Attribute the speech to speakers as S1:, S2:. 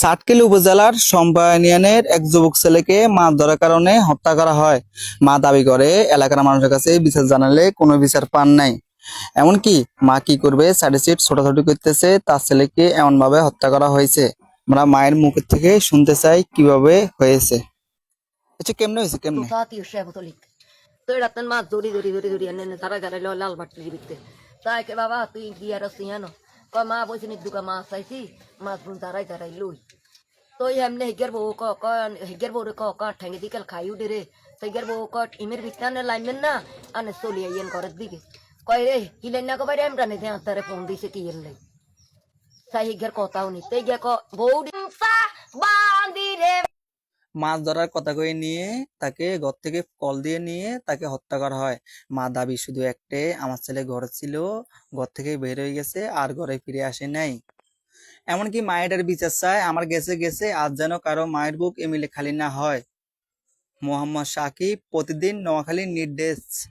S1: সাতকিল উপজেলার সম্পা ইউনিয়নের এক যুবক ছেলেকে মাছ ধরার কারণে হত্যা করা হয়। মা দাবি করে, এলাকার মানুষের কাছে বিচার জানালে কোনো বিচার পান নাই। এমনকি মা কি করবে সার্টিফিকেট ছোটাছুটি করতেছে, তার ছেলেকে এমনভাবে হত্যা করা হয়েছে। আমরা মায়ের মুখ থেকে শুনতে চাই কীভাবে হয়েছে। আচ্ছা কেমনে হয়েছে, কেমনে?
S2: মাছ ধরি ধরি ধরি ধরি লাল বাটি তাই বাবা, তুই গিয়ে আর ক মা বলছি নি দুকা মাছ চাইছি মাছ বুন তারাই তারাই লই তো এমনি হেগের বউ ক ক হেগের বউ রে ক ক ঠেঙ্গে দিকেল খাই উঠে রে তো হেগের বউ ক ইমের বিটানে লাইমেন না আনে চলি আইয়েন ঘরের দিকে কয় রে হিলেন না কবাই এম টানে দেন তারে ফোন দিছে কি এলে তাই হেগের কথাও নি তাই গে ক বউ বান্দি রে
S1: মাছ ধরার কথা কয়ে নিয়ে তাকে ঘর থেকে কল দিয়ে নিয়ে তাকে হত্যা করা হয়। মা দাবি, শুধু একটাই, আমার ছেলে ঘরে ছিল, ঘর থেকে বের হয়ে গেছে, আর ঘরে ফিরে আসে নাই। এমনকি মায়ের বিচার চায়, আমার গেছে গেছে, আজ যেন কারও মায়ের বুক এমিলে খালি না হয়। মোহাম্মদ সাকিব, প্রতিদিন নোয়াখালীর নির্দেশ।